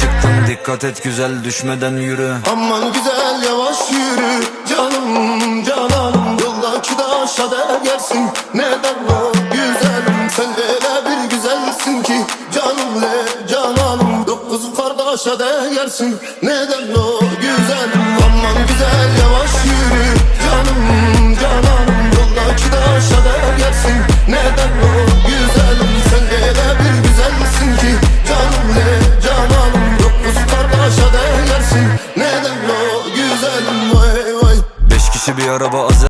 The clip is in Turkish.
çıktın Dikkat et güzel düşmeden yürü. Aman güzel yavaş yürü. Canım cananım Yoldaki taşa değersin neden o? Güzelim Sen öyle bir güzelsin ki. Canım le cananım Dokuz kardeşe değersin neden o? Güzelim Aman güzel kişi bir araba az